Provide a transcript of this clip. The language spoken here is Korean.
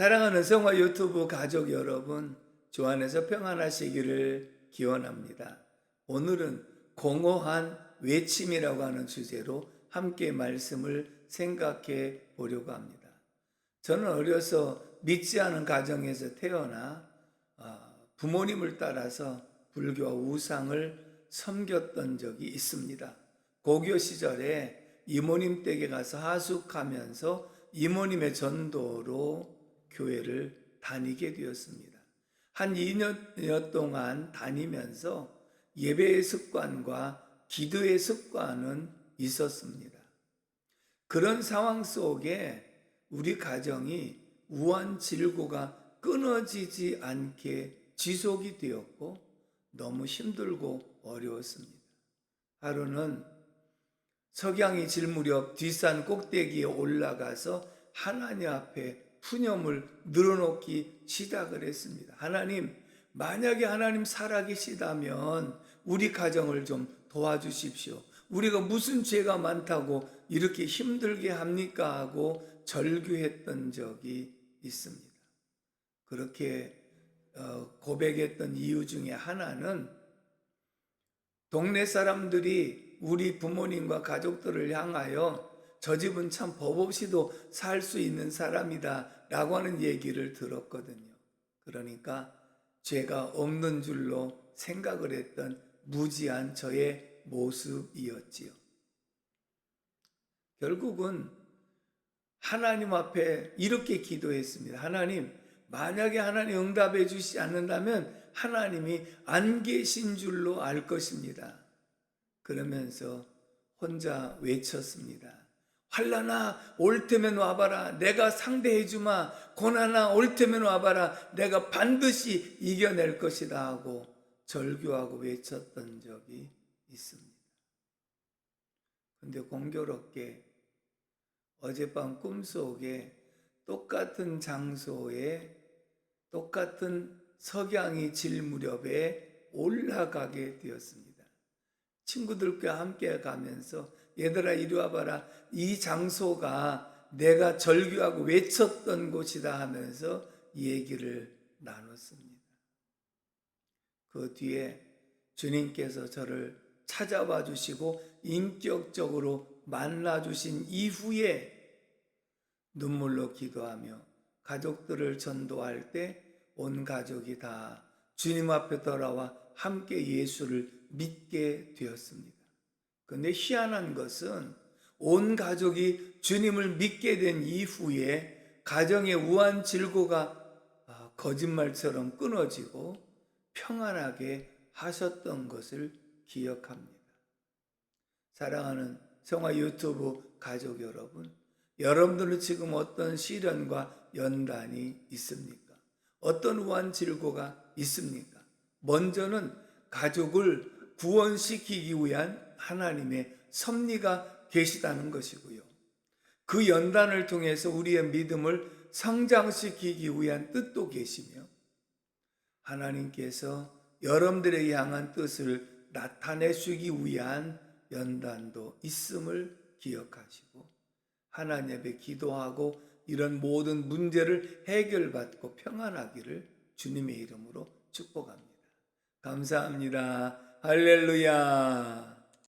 사랑하는 성화 유튜브 가족 여러분, 주 안에서 평안하시기를 기원합니다. 오늘은 공허한 외침이라고 하는 주제로 함께 말씀을 생각해 보려고 합니다. 저는 어려서 믿지 않은 가정에서 태어나 아, 부모님을 따라서 불교와 우상을 섬겼던 적이 있습니다. 고교 시절에 이모님 댁에 가서 하숙하면서 이모님의 전도로 교회를 다니게 되었습니다. 한 2년여 동안 다니면서 예배의 습관과 기도의 습관은 있었습니다. 그런 상황 속에 우리 가정이 우환질고가 끊어지지 않게 지속이 되었고 너무 힘들고 어려웠습니다. 하루는 석양이 질 무렵 뒷산 꼭대기에 올라가서 하나님 앞에 푸념을 늘어놓기 시작을 했습니다. 하나님, 만약에 하나님 살아계시다면 우리 가정을 좀 도와주십시오. 우리가 무슨 죄가 많다고 이렇게 힘들게 합니까? 하고 절규했던 적이 있습니다. 그렇게 어, 고백했던 이유 중에 하나는 동네 사람들이 우리 부모님과 가족들을 향하여 저 집은 참 법 없이도 살 수 있는 사람이다 라고 하는 얘기를 들었거든요. 그러니까 죄가 없는 줄로 생각을 했던 무지한 저의 모습이었지요. 결국은 하나님 앞에 이렇게 기도했습니다. 하나님, 만약에 하나님 응답해 주시지 않는다면 하나님이 안 계신 줄로 알 것입니다. 그러면서 혼자 외쳤습니다. 환란아 올 테면 와봐라 내가 상대해 주마 고난아 올 테면 와봐라 내가 반드시 이겨낼 것이다 하고 절규하고 외쳤던 적이 있습니다. 근데 공교롭게 어젯밤 꿈속에 똑같은 장소에 똑같은 석양이 질 무렵에 올라가게 되었습니다. 친구들과 함께 가면서 얘들아 이리 와봐라 이 장소가 내가 절규하고 외쳤던 곳이다 하면서 얘기를 나눴습니다. 그 뒤에 주님께서 저를 찾아와 주시고 인격적으로 만나 주신 이후에 눈물로 기도하며 가족들을 전도할 때 온 가족이 다 주님 앞에 돌아와 함께 예수를 믿게 되었습니다. 근데 희한한 것은 온 가족이 주님을 믿게 된 이후에 가정의 우한 질고가 아, 거짓말처럼 끊어지고 평안하게 하셨던 것을 기억합니다. 사랑하는 성화 유튜브 가족 여러분, 여러분들은 지금 어떤 시련과 연단이 있습니까? 어떤 우한 질고가 있습니까? 먼저는 가족을 구원시키기 위한 하나님의 섭리가 계시다는 것이고요. 그 연단을 통해서 우리의 믿음을 성장시키기 위한 뜻도 계시며 하나님께서 여러분들에게 향한 뜻을 나타내시기 위한 연단도 있음을 기억하시고 하나님 앞에 기도하고 이런 모든 문제를 해결받고 평안하기를 주님의 이름으로 축복합니다. 감사합니다. 할렐루야.